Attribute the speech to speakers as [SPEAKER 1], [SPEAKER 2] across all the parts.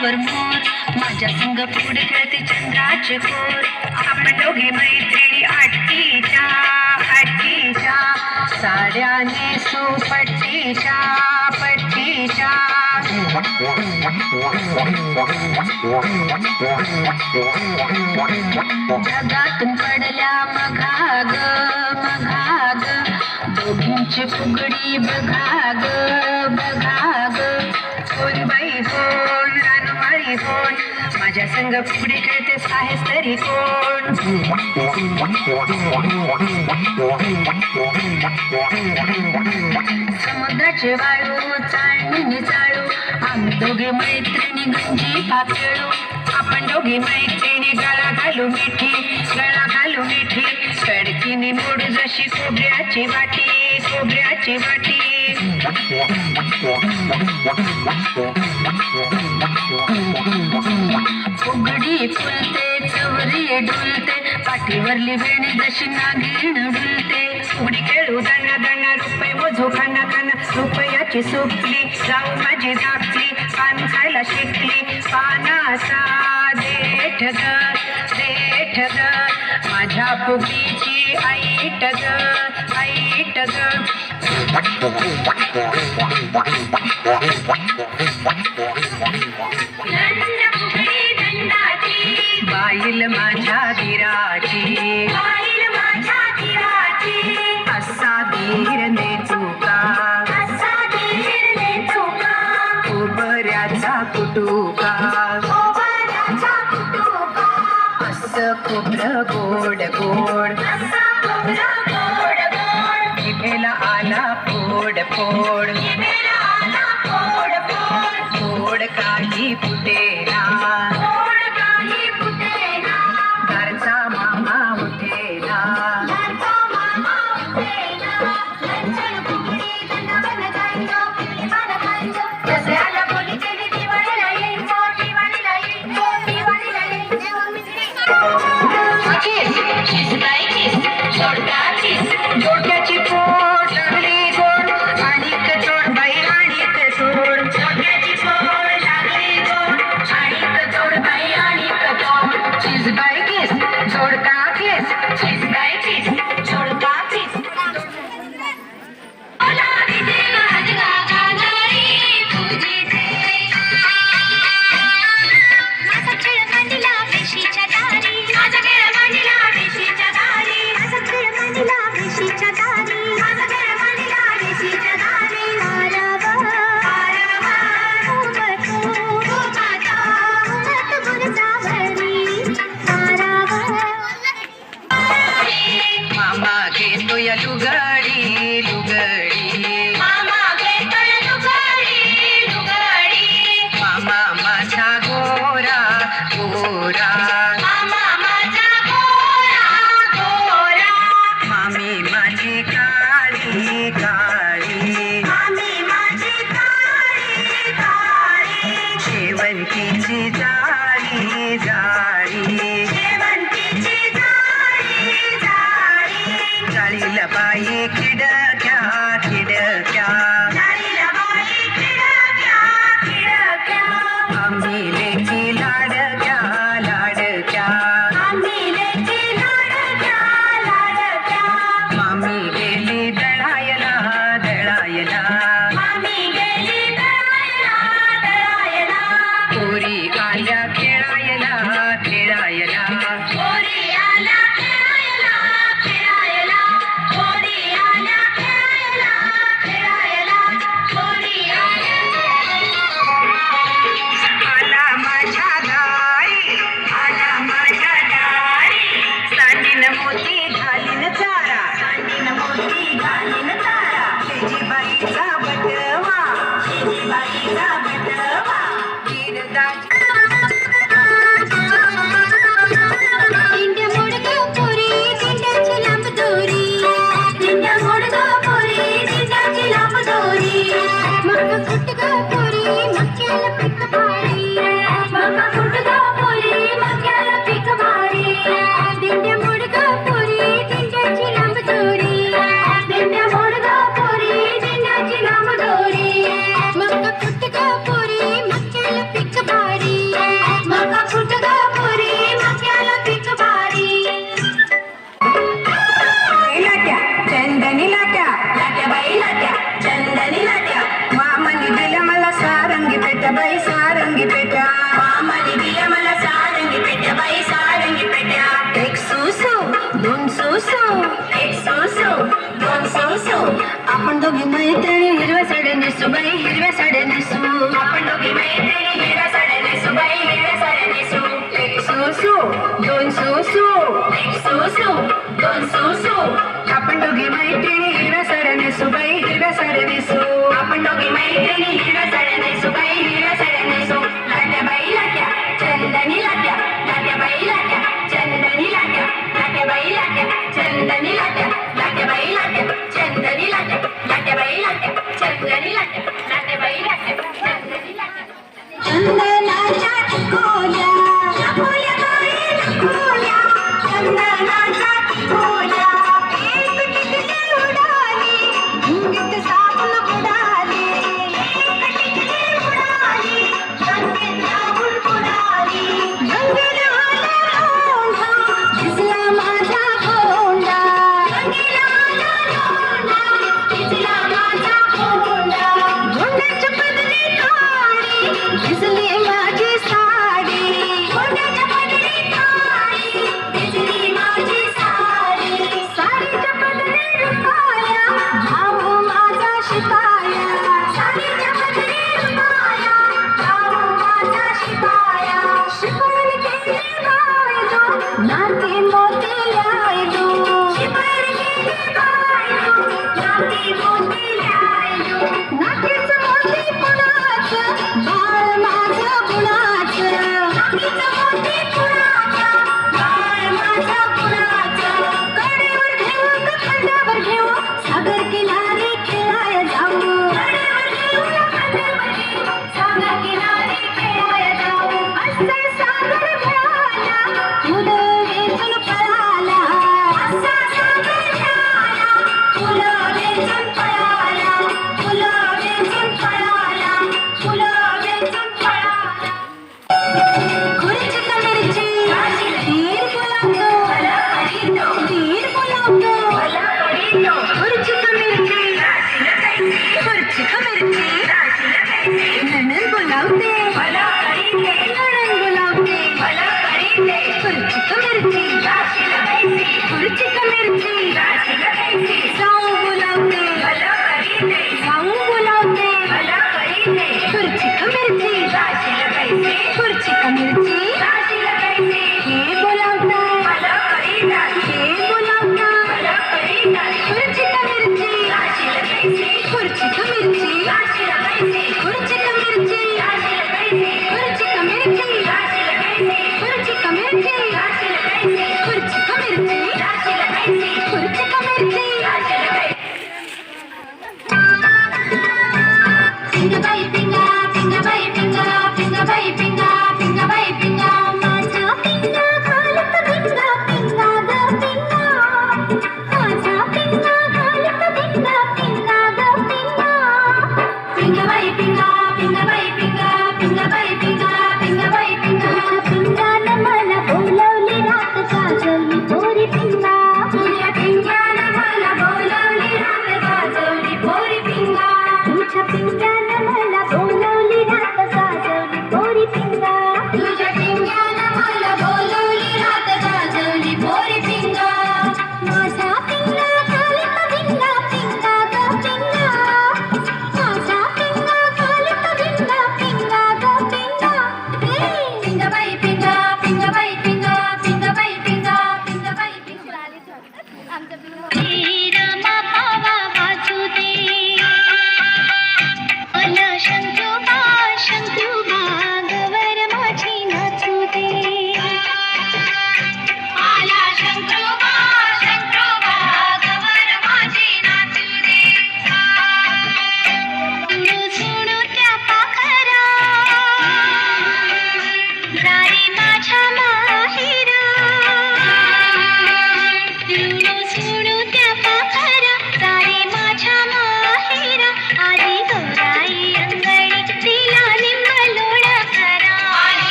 [SPEAKER 1] डोक्यावर मोर. माझ्या संग पुढे खेळते चंद्राचे कोर. आपण दोघी मैत्रिणी आठीच्या आठीच्या साड्या नेसू पट्टीच्या. जगातून पडल्या मघाग मघाग. दोघींची फुगडी बघाग बघाग. रानमाळी कोण? माझ्या संग पुढे खेळतेस आहेस तरी कोण? समुद्राचे वाळू चाळणी चाळू. आम्ही दोघे मैत्रिणी गंजी पातळू आपण दोघे मैत्रिणी गळा घालू मिठी गळा घालू मिठी. कडकीने मोड जशी कोबऱ्याची वाटी कोबऱ्याची वाटी. फुगडी फुलते चवरी डुलते पाठीवरली वेणी जशी नागिण डुलते. फुगडी खेळू दाना दाना रुपये मोजू खाना खाना रुपयाची सुपली जाऊ माझी झापली पान खायला शिकली. पाना देठ ग देठ ग माझ्या फुगडीची आईट ग. आईट ग बाईल माझ्या धीराची असा धीर ने चुका. उबऱ्याचा कुटुका. खोबरं गोड गोड. जिभेला आला फोड फोड. फोड काही फुटेना. सुबह हिरवे सड़े दिसू
[SPEAKER 2] आपण दोघी मैत्रिणी हिरा सडे दिसू बाई हिरवे सडे दिसू
[SPEAKER 1] एक सुसू दोन सुसू
[SPEAKER 2] एक सुसू दोन सुसू
[SPEAKER 1] आपण दोघी मैत्रिणी हिरा सडे दिसू बाई हिरवे सडे दिसू
[SPEAKER 2] आपण दोघी मैत्रिणी हिरा सडे दिसू बाई हिरवे सडे दिसू लाट्या बाई लाट्या चंदनी लाट्या लाट्या बाई लाट्या चंदनी लाट्या लाट्या बाई लाट्या चंदनी लाट्या Come on. புரிச்சு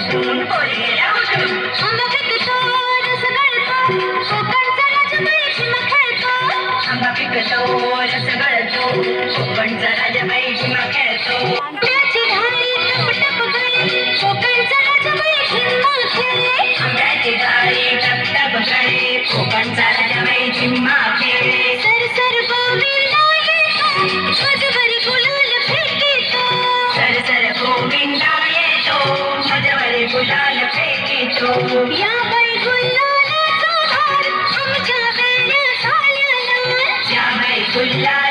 [SPEAKER 2] ¡Suscríbete गुलाल